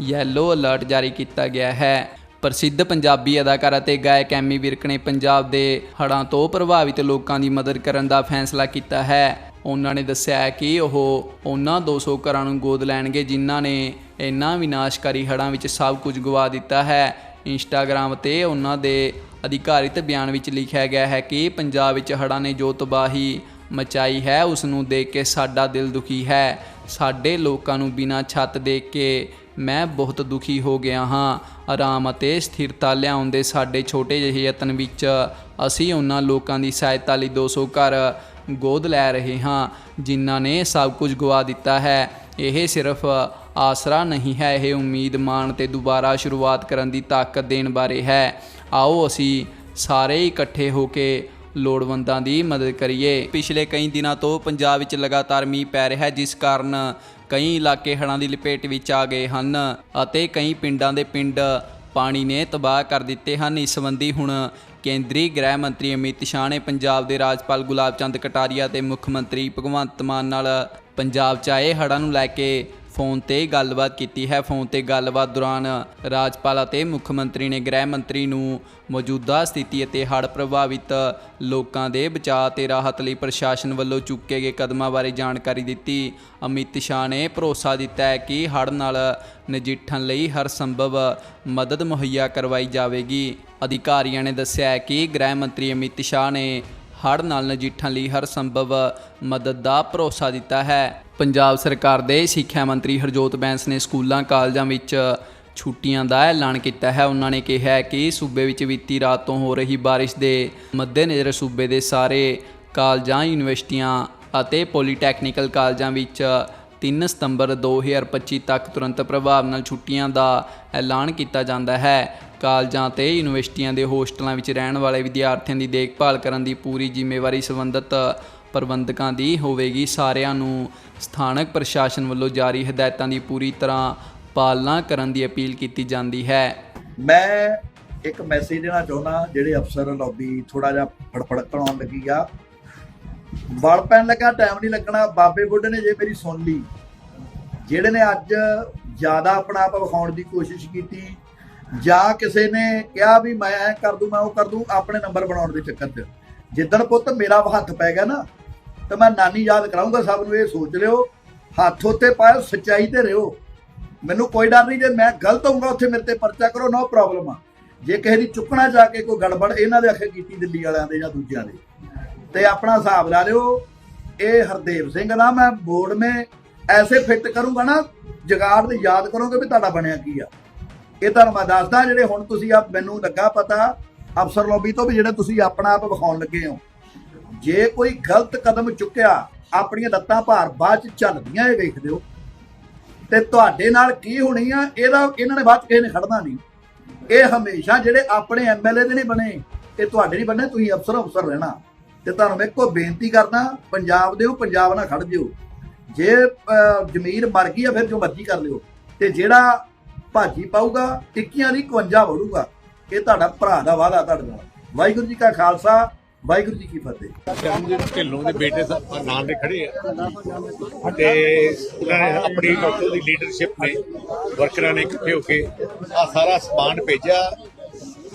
ਯੈਲੋ ਅਲਰਟ ਜਾਰੀ ਕੀਤਾ ਗਿਆ ਹੈ। ਪ੍ਰਸਿੱਧ ਪੰਜਾਬੀ ਅਦਾਕਾਰ ਅਤੇ ਗਾਇਕ ਐਮੀ ਵਿਰਕ ਨੇ ਪੰਜਾਬ ਦੇ ਹੜ੍ਹਾਂ ਤੋਂ ਪ੍ਰਭਾਵਿਤ ਲੋਕਾਂ ਦੀ ਮਦਦ ਕਰਨ ਦਾ ਫੈਸਲਾ ਕੀਤਾ ਹੈ। ਉਹਨਾਂ ਨੇ ਦੱਸਿਆ ਹੈ ਕਿ ਉਹ ਉਹਨਾਂ 200 ਘਰਾਂ ਨੂੰ ਗੋਦ ਲੈਣਗੇ, ਜਿਨ੍ਹਾਂ ਨੇ ਇਨ੍ਹਾਂ ਵਿਨਾਸ਼ਕਾਰੀ ਹੜ੍ਹਾਂ ਵਿੱਚ ਸਭ ਕੁਝ ਗਵਾ ਦਿੱਤਾ ਹੈ। ਇੰਸਟਾਗ੍ਰam ਤੇ ਉਹਨਾਂ ਦੇ ਅਧਿਕਾਰਿਤ ਬਿਆਨ ਵਿੱਚ ਲਿਖਿਆ ਗਿਆ ਹੈ ਕਿ ਪੰਜਾਬ ਵਿੱਚ ਹੜ੍ਹਾਂ ਨੇ ਜੋ ਤਬਾਹੀ ਮਚਾਈ ਹੈ, ਉਸ ਨੂੰ ਦੇਖ ਕੇ ਸਾਡਾ ਦਿਲ ਦੁਖੀ ਹੈ। ਸਾਡੇ ਲੋਕਾਂ ਨੂੰ ਬਿਨਾਂ ਛੱਤ ਦੇਖ ਕੇ ਮੈਂ ਬਹੁਤ ਦੁਖੀ ਹੋ ਗਿਆ ਹਾਂ। ਆਰਾਮ ਅਤੇ ਸਥਿਰਤਾ ਲਿਆਉਣ ਦੇ ਸਾਡੇ ਛੋਟੇ ਜਿਹੇ ਯਤਨ ਵਿੱਚ ਅਸੀਂ ਉਹਨਾਂ ਲੋਕਾਂ ਦੀ ਸਹਾਇਤਾ ਲਈ 200 ਘਰ ਗੋਦ ਲੈ ਰਹੇ ਹਾਂ, ਜਿਨ੍ਹਾਂ ਨੇ ਸਭ ਕੁਝ ਗਵਾ ਦਿੱਤਾ ਹੈ। ਇਹ ਸਿਰਫ ਆਸਰਾ ਨਹੀਂ ਹੈ, ਇਹ ਉਮੀਦ ਮਾਣ ਤੇ ਦੁਬਾਰਾ ਸ਼ੁਰੂਆਤ ਕਰਨ ਦੀ ਤਾਕਤ ਦੇਣ ਬਾਰੇ ਹੈ। ਆਓ ਅਸੀਂ ਸਾਰੇ ਇਕੱਠੇ ਹੋ ਕੇ ਲੋੜਵੰਦਾਂ ਦੀ ਮਦਦ ਕਰੀਏ। ਪਿਛਲੇ ਕਈ ਦਿਨਾਂ ਤੋਂ ਪੰਜਾਬ ਵਿੱਚ ਲਗਾਤਾਰ ਮੀਂਹ ਪੈ ਰਿਹਾ ਹੈ, ਜਿਸ ਕਾਰਨ ਕਈ ਇਲਾਕੇ ਹੜ੍ਹਾਂ ਦੀ ਲਪੇਟ ਵਿੱਚ ਆ ਗਏ ਹਨ ਅਤੇ ਕਈ ਪਿੰਡਾਂ ਦੇ ਪਿੰਡ ਪਾਣੀ ਨੇ ਤਬਾਹ ਕਰ ਦਿੱਤੇ ਹਨ। ਇਸ ਸੰਬੰਧੀ ਹੁਣ ਕੇਂਦਰੀ ਗ੍ਰਹਿ ਮੰਤਰੀ ਅਮਿਤ ਸ਼ਾਹ ਨੇ ਪੰਜਾਬ ਦੇ ਰਾਜਪਾਲ ਗੁਲਾਬ ਚੰਦ ਕਟਾਰੀਆ ਤੇ ਮੁੱਖ ਮੰਤਰੀ ਭਗਵੰਤ ਮਾਨ ਨਾਲ ਪੰਜਾਬ 'ਚ ਆਏ ਹੜ੍ਹਾਂ ਨੂੰ ਲੈ ਕੇ ਫੋਨ ਤੇ ਗੱਲਬਾਤ ਕੀਤੀ ਹੈ। ਫੋਨ ਤੇ ਗੱਲਬਾਤ ਦੌਰਾਨ ਰਾਜਪਾਲ ਅਤੇ ਮੁੱਖ ਮੰਤਰੀ ਨੇ ਗ੍ਰਹਿ ਮੰਤਰੀ ਨੂੰ ਮੌਜੂਦਾ ਸਥਿਤੀ ਅਤੇ ਹੜ੍ਹ ਪ੍ਰਭਾਵਿਤ ਲੋਕਾਂ ਦੇ ਬਚਾਅ ਤੇ ਰਾਹਤ ਲਈ ਪ੍ਰਸ਼ਾਸਨ ਵੱਲੋਂ ਚੁੱਕੇ ਗਏ ਕਦਮਾਂ ਬਾਰੇ ਜਾਣਕਾਰੀ ਦਿੱਤੀ। ਅਮਿਤ ਸ਼ਾਹ ਨੇ ਭਰੋਸਾ ਦਿੱਤਾ ਹੈ ਕਿ ਹੜ੍ਹ ਨਾਲ ਨਜਿੱਠਣ ਲਈ ਹਰ ਸੰਭਵ ਮਦਦ ਮੁਹੱਈਆ ਕਰਵਾਈ ਜਾਵੇਗੀ। ਅਧਿਕਾਰੀਆਂ ਨੇ ਦੱਸਿਆ ਹੈ ਕਿ ਗ੍ਰਹਿ ਮੰਤਰੀ ਅਮਿਤ ਸ਼ਾਹ ਨੇ ਹੜ੍ਹ ਨਾਲ ਨਜਿੱਠਣ ਲਈ ਹਰ ਸੰਭਵ ਮਦਦ ਦਾ ਭਰੋਸਾ ਦਿੱਤਾ ਹੈ। ਪੰਜਾਬ ਸਰਕਾਰ ਦੇ ਸਿੱਖਿਆ ਮੰਤਰੀ ਹਰਜੋਤ ਬੈਂਸ ਨੇ ਸਕੂਲਾਂ, ਕਾਲਜਾਂ ਵਿੱਚ ਛੁੱਟੀਆਂ ਦਾ ਐਲਾਨ ਕੀਤਾ ਹੈ। ਉਹਨਾਂ ਨੇ ਕਿਹਾ ਕਿ ਸੂਬੇ ਵਿੱਚ ਬੀਤੀ ਰਾਤ ਤੋਂ ਹੋ ਰਹੀ ਬਾਰਿਸ਼ ਦੇ ਮੱਦੇਨਜ਼ਰ ਸੂਬੇ ਦੇ ਸਾਰੇ ਕਾਲਜਾਂ, ਯੂਨੀਵਰਸਿਟੀਆਂ ਅਤੇ ਪੋਲੀਟੈਕਨੀਕਲ ਕਾਲਜਾਂ ਵਿੱਚ 3 ਸਤੰਬਰ 2025 ਤੱਕ ਤੁਰੰਤ ਪ੍ਰਭਾਵ ਨਾਲ ਛੁੱਟੀਆਂ ਦਾ ਐਲਾਨ ਕੀਤਾ ਜਾਂਦਾ ਹੈ। ਕਾਲਜਾਂ ਤੇ ਯੂਨੀਵਰਸਿਟੀਆਂ ਦੇ ਹੋਸਟਲਾਂ ਵਿੱਚ ਰਹਿਣ ਵਾਲੇ ਵਿਦਿਆਰਥੀਆਂ ਦੀ ਦੇਖਭਾਲ ਕਰਨ ਦੀ ਪੂਰੀ ਜ਼ਿੰਮੇਵਾਰੀ ਸੰਬੰਧਿਤ ਪ੍ਰਬੰਧਕਾਂ ਦੀ ਹੋਵੇਗੀ। ਸਾਰਿਆਂ ਨੂੰ ਸਥਾਨਕ ਪ੍ਰਸ਼ਾਸਨ ਵੱਲੋਂ ਜਾਰੀ ਹਦਾਇਤਾਂ ਦੀ ਪੂਰੀ ਤਰ੍ਹਾਂ ਪਾਲਣਾ ਕਰਨ ਦੀ ਅਪੀਲ ਕੀਤੀ ਜਾਂਦੀ ਹੈ। ਮੈਂ ਇੱਕ ਮੈਸੇਜ ਦੇਣਾ ਚਾਹੁੰਦਾ, ਜਿਹੜੇ ਅਫਸਰ ਲੌਬੀ ਥੋੜਾ ਜਿਹਾ ਫੜਫੜ ਆਉਣ ਲੱਗੀ ਆ। ਵਲ ਪੈਣ ਲੱਗਾ, ਟਾਈਮ ਨਹੀਂ ਲੱਗਣਾ। ਬਾਬੇ ਬੁੱਢੇ ਨੇ ਜੇ ਮੇਰੀ ਸੁਣ ਲਈ, ਜਿਹੜੇ ਨੇ ਅੱਜ ਜ਼ਿਆਦਾ ਆਪਣਾ ਆਪ ਵਿਖਾਉਣ ਦੀ ਕੋਸ਼ਿਸ਼ ਕੀਤੀ ਜਾਂ ਕਿਸੇ ਨੇ ਕਿਹਾ ਵੀ ਮੈਂ ਐ ਕਰ ਦੂੰ, ਮੈਂ ਉਹ ਕਰ ਦੂੰ, ਆਪਣੇ ਨੰਬਰ ਬਣਾਉਣ ਦੇ ਚੱਕਰ 'ਚ। ਜਿੱਦਣ ਪੁੱਤ ਮੇਰਾ ਹੱਥ ਪੈ ਗਿਆ ਨਾ, ਤਾਂ ਮੈਂ ਨਾਨੀ ਯਾਦ ਕਰਾਉਂਗਾ ਸਭ ਨੂੰ, ਇਹ ਸੋਚ ਲਿਓ, ਹੱਥ ਉੱਤੇ ਪਾਇਓ, ਸੱਚਾਈ ਤੇ ਰਿਓ। ਮੈਨੂੰ ਕੋਈ ਡਰ ਨਹੀਂ, ਜੇ ਮੈਂ ਗਲਤ ਹੋਊਂਗਾ, ਉੱਥੇ ਮੇਰੇ ਤੇ ਪਰਚਾ ਕਰੋ, ਨੋ ਪ੍ਰੋਬਲਮ ਆ। ਜੇ ਕਿਸੇ ਦੀ ਚੁੱਕਣਾ ਜਾ ਕੇ ਕੋਈ ਗੜਬੜ ਇਹਨਾਂ ਦੇ ਅੱਖੇ ਕੀਤੀ, ਦਿੱਲੀ ਵਾਲਿਆਂ ਦੇ ਜਾਂ ਦੂਜਿਆਂ ਦੇ। ਤੇ ਆਪਣਾ ਹਿਸਾਬ ਲਾ ਲਿਓ, ਇਹ ਹਰਦੇਵ ਸਿੰਘ ਨਾ ਮੈਂ ਬੋਰਡ ਮੇ ਐਸੇ ਫਿੱਟ ਕਰੂੰਗਾ ਨਾ, ਜਗਾੜ ਦੇ ਯਾਦ ਕਰੋਗੇ ਵੀ ਤੁਹਾਡਾ ਬਣਿਆ ਕੀ ਆ। ਇਹ ਤੁਹਾਨੂੰ ਮੈਂ ਦੱਸਦਾ, ਜਿਹੜੇ ਹੁਣ ਤੁਸੀਂ ਆ ਮੈਨੂੰ ਲੱਗਾ ਪਤਾ, ਅਫਸਰ ਲੋਬੀ ਤੋਂ ਵੀ ਜਿਹੜੇ ਤੁਸੀਂ ਆਪਣਾ ਆਪ ਵਿਖਾਉਣ ਲੱਗੇ ਹੋ। ਜੇ ਕੋਈ ਗਲਤ ਕਦਮ ਚੁੱਕਿਆ, ਆਪਣੀਆਂ ਲੱਤਾਂ ਭਾਰ ਬਾਅਦ ਚ ਚੱਲਦੀਆਂ ਇਹ ਵੇਖ ਦਿਓ ਤੇ ਤੁਹਾਡੇ ਨਾਲ ਕੀ ਹੋਣੀ ਆ, ਇਹਦਾ ਇਹਨਾਂ ਨੇ ਬਾਅਦ ਕਿਸੇ ਨੇ ਖੜਨਾ ਨਹੀਂ। ਇਹ ਹਮੇਸ਼ਾ ਜਿਹੜੇ ਆਪਣੇ ਐਮਐਲਏ ਦੇ ਨਹੀਂ ਬਣੇ, ਇਹ ਤੁਹਾਡੇ ਨਹੀਂ ਬਣੇ, ਤੁਸੀਂ ਅਫਸਰ ਅਫਸਰ ਰਹਿਣਾ। ਤੇ ਤੁਹਾਨੂੰ ਮੈਂ ਇੱਕੋ ਬੇਨਤੀ ਕਰਦਾ, ਪੰਜਾਬ ਦੇ ਉਹ ਪੰਜਾਬ ਨਾਲ ਖੜ ਜਿਓ। ਜੇ ਜ਼ਮੀਰ ਮਰ ਗਈ ਆ, ਫਿਰ ਜੋ ਮਰਜ਼ੀ ਕਰ ਲਿਓ। ਤੇ ਜਿਹੜਾ ਭਾਜੀ ਪਾਊਗਾ, ਟਿੱਕੀਆਂ ਦੀ 51 ਵੜੂਗਾ ਇਹ ਤੁਹਾਡਾ ਭਰਾ ਦਾ ਵਾਅਦਾ ਤੁਹਾਡੇ ਨਾਲ। ਵਾਹਿਗੁਰੂ ਜੀ ਕਾ ਖਾਲਸਾ, ਵਾਹਿਗੁਰੂ ਜੀ ਕੀ ਫਤਿਹ। ਚਰਨਜੀਤ ਢਿੱਲੋਂ ਦੇ ਬੇਟੇ ਨਾਲ ਦੇ ਖੜੇ ਆ। ਤੇ ਉਹਨਾਂ ਨੇ ਆਪਣੀ ਡਾਕਟਰ ਦੀ ਲੀਡਰਸ਼ਿਪ ਨੇ, ਵਰਕਰਾਂ ਨੇ ਇਕੱਠੇ ਹੋ ਕੇ ਆ ਸਾਰਾ ਸਮਾਨ ਭੇਜਿਆ।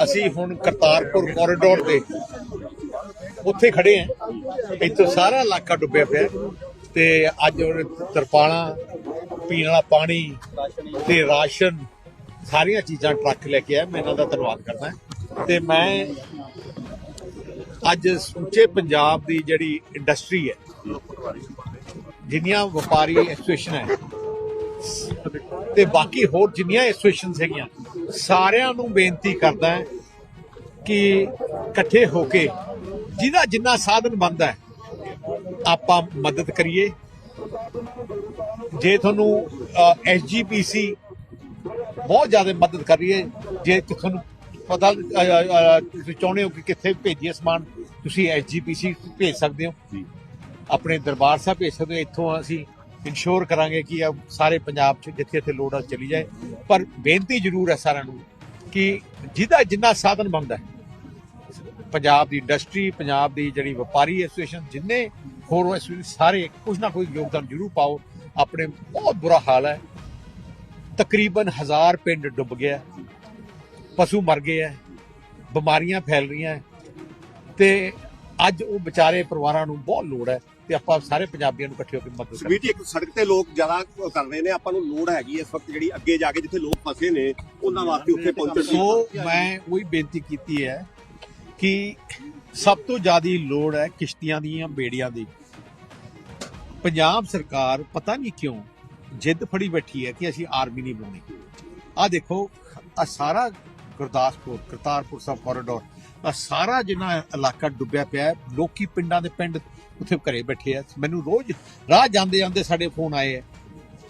ਅਸੀਂ ਹੁਣ ਕਰਤਾਰਪੁਰ ਕੋਰੀਡੋਰ ਤੇ ਉੱਥੇ ਖੜੇ ਆ। ਇੱਥੋਂ ਸਾਰਾ ਇਲਾਕਾ ਡੁੱਬਿਆ ਪਿਆ। ਤੇ ਅੱਜ ਉਹ ਤਰਪਾਲਾਂ ਪੀਣ ਵਾਲਾ ਪਾਣੀ ਤੇ ਰਾਸ਼ਨ, ਸਾਰੀਆਂ ਚੀਜ਼ਾਂ ਟਰੱਕ ਲੈ ਕੇ ਆਇਆ। ਮੈਂ ਇਹਨਾਂ ਦਾ ਧੰਨਵਾਦ ਕਰਦਾ ਤੇ ਮੈਂ ਅੱਜ ਸਮੁੱਚੇ ਪੰਜਾਬ ਦੀ ਜਿਹੜੀ ਇੰਡਸਟਰੀ ਹੈ, ਜਿੰਨੀਆਂ ਵਪਾਰੀ ਐਸੋਸੀਏਸ਼ਨ ਹੈ, ਤੇ ਬਾਕੀ ਹੋਰ ਜਿੰਨੀਆਂ ਐਸੋਸੀਏਸ਼ਨ ਹੈਗੀਆਂ, ਸਾਰਿਆਂ ਨੂੰ ਬੇਨਤੀ ਕਰਦਾ ਕਿ ਇਕੱਠੇ ਹੋ ਕੇ ਜਿਹਦਾ ਜਿੰਨਾ ਸਾਧਨ ਬਣਦਾ ਆਪਾਂ ਮਦਦ ਕਰੀਏ। ਜੇ ਤੁਹਾਨੂੰ ਐਸਜੀਪੀਸੀ ਬਹੁਤ ਜ਼ਿਆਦਾ ਮਦਦ ਕਰ ਰਹੀ ਹੈ ਜੇ ਤੁਹਾਨੂੰ ਪਤਾ ਤੁਸੀਂ ਚਾਹੁੰਦੇ ਹੋ ਕਿ ਕਿੱਥੇ ਭੇਜੀਏ ਸਮਾਨ ਤੁਸੀਂ ਐਸਜੀਪੀਸੀ ਭੇਜ ਸਕਦੇ ਹੋ। ਆਪਣੇ ਦਰਬਾਰ ਸਾਹਿਬ ਭੇਜ ਸਕਦੇ ਹੋ ਇੱਥੋਂ ਅਸੀਂ ਇਨਸ਼ੋਰ ਕਰਾਂਗੇ ਕਿ ਇਹ ਸਾਰੇ ਪੰਜਾਬ 'ਚ ਜਿੱਥੇ ਜਿੱਥੇ ਲੋੜ ਆ ਚਲੀ ਜਾਏ। ਪਰ ਬੇਨਤੀ ਜ਼ਰੂਰ ਹੈ ਸਾਰਿਆਂ ਨੂੰ ਕਿ ਜਿਹਦਾ ਜਿੰਨਾ ਸਾਧਨ ਬਣਦਾ ਹੈ ਪੰਜਾਬ ਦੀ ਇੰਡਸਟਰੀ ਪੰਜਾਬ ਦੀ ਜਿਹੜੀ ਵਪਾਰੀ ਐਸੋਸੀਏਸ਼ਨ ਜਿੰਨੇ ਹੋਰ ਐਸੋਸੀਏਸ਼ਨ ਸਾਰੇ ਕੁਝ ਨਾ ਕੋਈ ਯੋਗਦਾਨ ਜ਼ਰੂਰ ਪਾਓ। ਆਪਣੇ ਬਹੁਤ ਬੁਰਾ ਹਾਲ ਹੈ। ਤਕਰੀਬਨ ਹਜ਼ਾਰ ਪਿੰਡ ਡੁੱਬ ਗਿਆ। ਪਸ਼ੂ ਮਰ ਗਏ ਹੈ। ਬਿਮਾਰੀਆਂ ਫੈਲ ਰਹੀਆਂ ਤੇ ਅੱਜ ਉਹ ਵਿਚਾਰੇ ਪਰਿਵਾਰਾਂ ਨੂੰ ਬਹੁਤ ਲੋੜ ਹੈ ਤੇ ਆਪਾਂ ਸਾਰੇ ਪੰਜਾਬੀਆਂ ਨੂੰ ਇਕੱਠੇ ਹੋ ਕੇ ਮਦਦ ਕਰਾਂਗੇ। ਸਵੀਟੀ ਇੱਕ ਸੜਕ ਤੇ ਲੋਕ ਜ਼ਿਆਦਾ ਕਰ ਰਹੇ ਨੇ। ਆਪਾਂ ਨੂੰ ਲੋੜ ਹੈਗੀ ਇਸ ਵਕਤ ਜਿਹੜੀ ਅੱਗੇ ਜਾ ਕੇ ਜਿੱਥੇ ਲੋਕ ਫਸੇ ਨੇ ਉਹਨਾਂ ਵਾਸਤੇ ਉੱਥੇ ਪਹੁੰਚਣ ਦੀ। ਸੋ ਮੈਂ ਉਹੀ ਬੇਨਤੀ ਕੀਤੀ ਹੈ ਕਿ ਸਭ ਤੋਂ ਜ਼ਿਆਦਾ ਲੋੜ ਹੈ ਕਿਸ਼ਤੀਆਂ ਦੀਆਂ ਬੇੜੀਆਂ ਦੀ। ਪੰਜਾਬ ਸਰਕਾਰ ਪਤਾ ਨਹੀਂ ਕਿਉਂ ਜਿੱਦ ਫੜੀ ਬੈਠੀ ਹੈ ਕਿ ਅਸੀਂ ਆਰਮੀ ਨਹੀਂ ਬਣਾਉਣੀ ਆ ਦੇਖੋ ਆ ਸਾਰਾ ਗੁਰਦਾਸਪੁਰ ਕਰਤਾਰਪੁਰ ਸਾਹਿਬ ਕੋਰੀਡੋਰ ਆ ਸਾਰਾ ਜਿੰਨਾ ਇਲਾਕਾ ਡੁੱਬਿਆ ਪਿਆ ਹੈ, ਲੋਕੀ ਪਿੰਡਾਂ ਦੇ ਪਿੰਡ ਉੱਥੇ ਘਰੇ ਬੈਠੇ ਆ। ਮੈਨੂੰ ਰੋਜ਼ ਰਾਹ ਜਾਂਦੇ ਜਾਂਦੇ ਸਾਡੇ ਫੋਨ ਆਏ ਹੈ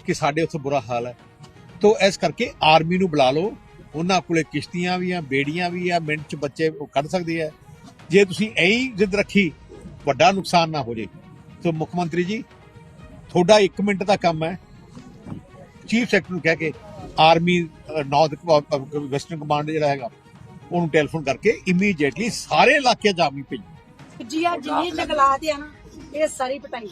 ਕਿ ਸਾਡੇ ਉੱਥੇ ਬੁਰਾ ਹਾਲ ਹੈ। ਤੋ ਇਸ ਕਰਕੇ ਆਰਮੀ ਨੂੰ ਬੁਲਾ ਲਓ। ਉਹਨਾਂ ਕੋਲੇ ਕਿਸ਼ਤੀਆਂ ਵੀ ਆ ਬੇੜੀਆਂ ਵੀ ਆ ਮਿੰਟ ਚ ਬੱਚੇ ਉਹ ਕੱਢ ਸਕਦੇ ਆ। ਜੇ ਤੁਸੀਂ ਐਂ ਹੀ ਜਿੱਦ ਰੱਖੀ ਵੱਡਾ ਨੁਕਸਾਨ ਨਾ ਹੋ ਜੇ। ਤੋ ਮੁੱਖ ਮੰਤਰੀ ਜੀ ਤੁਹਾਡਾ 1 ਮਿੰਟ ਦਾ ਕੰਮ ਹੈ। ਚੀਫ ਸੈਕਟਰੀ ਨੂੰ ਕਹਿ ਕੇ ਆਰਮੀ ਨਾਰਥ ਵੈਸਟਰਨ ਕਮਾਂਡ ਜਿਹੜਾ ਹੈਗਾ ਉਹਨੂੰ ਟੈਲੀਫੋਨ ਕਰਕੇ ਇਮੀਡੀਏਟਲੀ ਸਾਰੇ ਇਲਾਕੇ ਆਰਮੀ ਭੇਜੋ। ਜੀ ਆ ਜਿੰਨੀ ਜੰਗਲਾਤ ਆ ਨਾ ਇਹ ਸਾਰੀ ਪਟਾਈ।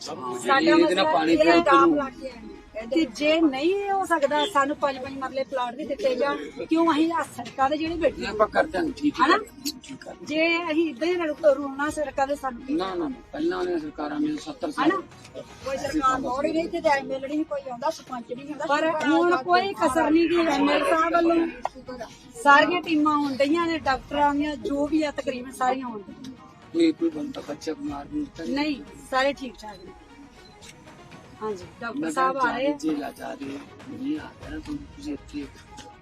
ਸਾਡਾ ਮਸਲਾ ਪਾਣੀ ਡਾਮ ਉੱਪਰੋਂ- ਤੇ ਜੇ ਨਹੀਂ ਹੋ ਸਕਦਾ ਸਾਨੂੰ ਪੰਜ ਪੰਜ ਮਰਲੇ ਪਲਾਟ ਵੀ ਦਿੱਤੇ ਜਾਣ ਕਿਉਂ ਅਸੀਂ ਆ ਸੜਕਾਂ ਦੇ ਜਿਹੜੇ ਬੈਠੇ ਹਾਂ। ਆਪਾਂ ਕਰ ਦਾਂਗੇ ਠੀਕ ਹੈ ਹਨਾ? ਠੀਕ ਹੈ ਜੇ ਅਸੀਂ ਇਦਾਂ ਹੀ ਰੁ- ਰੁਲਣਾ ਸੜਕਾਂ ਦੇ ਸਾਨੂੰ ਕੀ ਨਾ ਨਾ ਪਹਿਲਾਂ ਨੇ ਸਰਕਾਰਾਂ ਨੇ 70 ਸਾਲ ਕੋਈ ਸਰਕਾਰ ਮੋੜ ਗਈ ਤੇ ਐਮਐਲਏ ਨਹੀਂ ਕੋਈ ਆਉਂਦਾ ਸਰਪੰਚ ਨਹੀਂ ਆਉਂਦਾ ਪਰ ਹੁਣ ਕੋਈ ਕਸਰ ਨਹੀਂ ਗਈ ਐਮਐਲਏ ਸਾਹਿਬ ਵੱਲੋਂ। ਸਾਰੀਆਂ ਟੀਮਾਂ ਆਉਣ ਡਈਆਂ ਨੇ ਡਾਕਟਰਾਂ ਦੀਆਂ ਜੋ ਵੀ ਆ ਤਕਰੀਬਨ ਸਾਰੀਆਂ ਆਉਣ ਡਈਆਂ। ਕੋਈ ਕੋਈ ਬੰਦਾ ਬੱਚਾ ਬਿਮਾਰ ਨਹੀਂ ਹੁੰਦਾ। ਨਹੀਂ ਸਾਰੇ ਠੀਕ ਠਾਕ ਨੇ। ਹਾਂਜੀ। ਡਾਕਟਰ ਸਾਹਿਬ ਆ ਰਹੇ ਆ। ਜੀ ਲਾ ਜਾ ਰਹੇ ਨਹੀਂ ਆ ਰਿਹਾ ਤੁਮ ਤੁਸੀਂ ਇੱਥੇ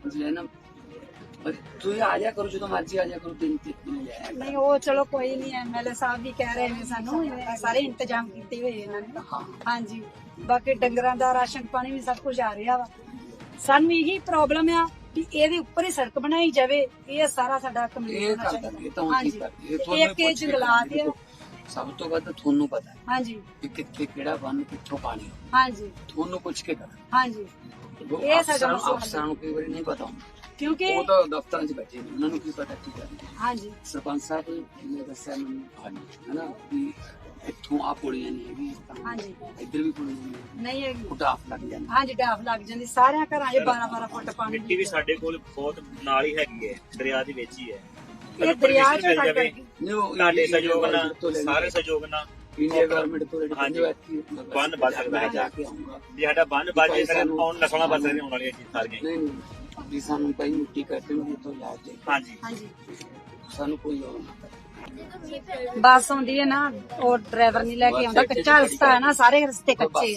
ਤੁਸੀਂ ਹੈ ਨਾ ਪਰ ਤੁਸੀਂ ਆ ਜਾ ਕਰੋ ਜਦੋਂ ਮਰਜ਼ੀ ਆ ਜਾ ਕਰੋ ਤਿੰਨ ਤਿੰਨ ਦਿਨ ਜਾਇਆ ਨਹੀਂ ਉਹ ਚਲੋ ਕੋਈ ਨਹੀਂ ਐਮਐਲਏ ਸਾਹਿਬ ਵੀ ਕਹਿ ਰਹੇ ਨੇ ਸਾਨੂੰ ਇਹ ਸਾਰੇ ਇੰਤਜ਼ਾਮ ਕੀਤੇ ਹੋਏ ਇਹਨਾਂ ਨੇ। ਹਾਂਜੀ ਬਾਕੀ ਡੰਗਰਾਂ ਦਾ ਰਾਸ਼ਨ ਪਾਣੀ ਵੀ ਸਭ ਕੁਝ ਆ ਰਿਹਾ ਵਾ। ਸਾਨੂੰ ਇਹੀ ਪ੍ਰੋਬਲਮ ਆ ਕਿ ਇਹਦੇ ਉੱਪਰ ਹੀ ਸੜਕ ਬਣਾਈ ਜਾਵੇ ਇਹ ਸਾਰਾ ਸਾਡਾ ਇਹ ਕੰਪਲੀਟ ਕਰ ਹੋਣਾ ਦਾਂਗੇ, ਇਹ ਤਾਂ ਚਾਹੀਦਾ ਹੁਣ ਠੀਕ ਹਾਂਜੀ। ਕਰਦੇ, ਇਹ ਤੁਹਾਨੂੰ ਇੱਕ ਇਹ ਪੁੱਛ ਕੇ ਜੰਗਲਾਤ ਆ ਸਭ ਤੋਂ ਵੱਧ ਤੁਹਾਨੂੰ ਪਤਾ ਹੈ ਹਾਂਜੀ। ਕਿ ਕਿੱਥੇ ਕਿਹੜਾ ਬੰਨ ਕਿੱਥੋਂ ਪਾਣੀ ਹਾਂਜੀ। ਤੁਹਾਨੂੰ ਪੁੱਛ ਕੇ ਕਰਨਾ ਹਾਂਜੀ। ਇਹ ਸਾਡਾ ਮਸਲਾ ਹੈ। ਅਫਸਰਾਂ ਨੂੰ ਕਈ ਵਾਰੀ ਨਹੀਂ ਪਤਾ ਹੁੰਦਾ। ਕਿਉਂਕਿ ਉਹ ਤਾਂ ਦਫ਼ਤਰਾਂ 'ਚ ਬੈਠੇ ਨੇ ਉਹਨਾਂ ਨੂੰ ਕੀ ਪਤਾ ਕੀ ਕਰਨਾ ਹਾਂਜੀ। ਸਰਪੰਚ ਸਾਹਿਬ ਨੇ ਦੱਸਿਆ ਮੈਨੂੰ ਹਨਾ ਵੀ ਇੱਥੋਂ ਆ ਪੁੜੀਆਂ ਨਹੀਂ ਹੈਗੀ ਹਾਂਜੀ। ਇੱਧਰ ਵੀ ਪੁੜੀਆਂ ਨਹੀਂ ਨਹੀਂ ਹੈਗੀ। ਉਡਾਫ ਲੱਗ ਜਾਂਦਾ ਹਾਂਜੀ ਡਾਫ ਲੱਗ ਜਾਂਦੀ ਸਾਰਿਆਂ ਘਰਾਂ 'ਚ 12 12 ਫੁੱਟ ਪਾਣੀ ਮਿੱਟੀ ਵੀ ਸਾਡੇ ਕੋਲ ਬਹੁਤ ਨਾਲ ਹੀ ਹੈਗੀ ਹੈ ਦਰਿਆ ਦੇ ਵਿੱਚ ਹੀ ਹੈ। ਇਹ ਦਰਿਆ 'ਚ ਮਿਲ ਕੱਢ ਜਾਵੇ, ਕਰਕੇ ਨਹੀਂ ਉਹ ਤੁਹਾਡੇ ਇੰਡੀਆ ਸਹਿਯੋਗ government ਨਾਲ ਤੋਂ ਲੈਣੀ ਸਾਰੇ ਸਹਿਯੋਗ ਨਾਲ ਇੰਡੀਆ ਗਵਰਨਮੈਂਟ ਤੋਂ ਲੈਣੀ ਹਾਂਜੀ। ਹਾਂਜੀ ਬੰਨ ਬਚ ਸਕਦਾ ਹੈ। ਮੈਂ ਜਾ ਕੇ ਆਉਂਗਾ ਵੀ ਸਾਡਾ ਬੰਨ ਬਾਜੇ ਸਾਰੇ ਸਾਨੂੰ- ਆਉਣ ਨਸਲਾਂ ਬਚ ਸਕਦੀਆਂ ਆਉਣ ਵਾਲੀਆਂ ਚੀਜ਼ਾਂ ਸਾਰੀਆਂ ਹੀ। ਨਹੀਂ ਨਹੀਂ। ਵੀ ਸਾਨੂੰ ਕਈ ਮਿੱਟੀ ਕਰਦੇ ਨੇ ਤੋਂ ਜਾ ਕੇ। ਹਾਂਜੀ। ਹਾਂਜੀ। ਸਾਨੂੰ ਕੋਈ ਹੋਰ ਨਾ ਬੱਸ ਆਉਂਦੀ ਹੈ ਨਾ ਉਹ ਡਰਾਈਵਰ ਨਹੀਂ ਲੈ ਕੇ ਆਉਂਦਾ। ਕੱਚਾ ਰਸਤਾ ਹੈ ਨਾ ਸਾਰੇ ਰਸਤੇ ਕੱਚੇ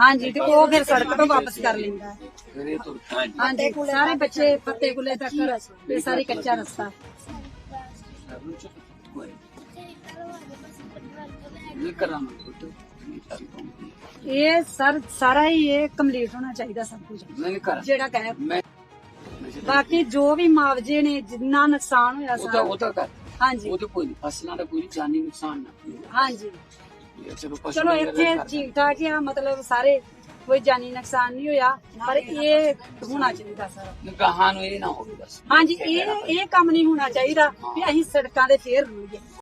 ਹਾਂਜੀ ਤੇ ਉਹ ਫਿਰ ਸੜਕ ਤੋਂ ਵਾਪਸ ਕਰ ਲੈਂਦਾ ਹੈ। ਫਿਰ ਇਹ ਤੋਂ ਹਾਂਜੀ ਸਾਰੇ ਬੱਚੇ ਫੱਤੇ ਕੁਲੇ ਤੱਕ ਇਹ ਸਾਰੀ ਕੱਚਾ ਰਸਤਾ ਇਹ ਸਰ ਸਾਰਾ ਹੀ ਇਹ ਕੰਪਲੀਟ ਹੋਣਾ ਚਾਹੀਦਾ ਸਭ ਕੁਝ ਨਹੀਂ ਕਰਾਂ। ਜਿਹੜਾ ਕਹੇ ਬਾਕੀ ਜੋ ਵੀ ਮੁਆਵਜ਼ੇ ਨੇ ਜਿੰਨਾ ਨੁਕਸਾਨ ਹੋਇਆ ਸਾਰਾ। ਉਹ ਤਾਂ ਕਰ। ਹਾਂਜੀ। ਉਹ ਤਾਂ ਕੋਈ ਫਸਲਾਂ ਦਾ ਕੋਈ ਜਾਨੀ ਨੁਕਸਾਨ ਨਾ। ਹਾਂਜੀ। ਚਲੋ ਇੱਥੇ ਠੀਕ ਠਾਕ ਆ ਮਤਲਬ ਸਾਰੇ ਕੋਈ ਜਾਨੀ ਨੁਕਸਾਨ ਨਹੀਂ ਹੋਇਆ ਪਰ ਇਹ ਹੋਣਾ ਚਾਹੀਦਾ ਸਰ। ਗਾਹਾਂ ਨੂੰ ਇਹ ਨਾ ਹੋਵੇ ਬਸ। ਹਾਂਜੀ ਇਹ ਇਹ ਕੰਮ ਨਹੀਂ ਹੋਣਾ ਚਾਹੀਦਾ ਵੀ ਅਸੀਂ ਸੜਕਾਂ ਦੇ ਫੇਰ ਰੁਲੀਏ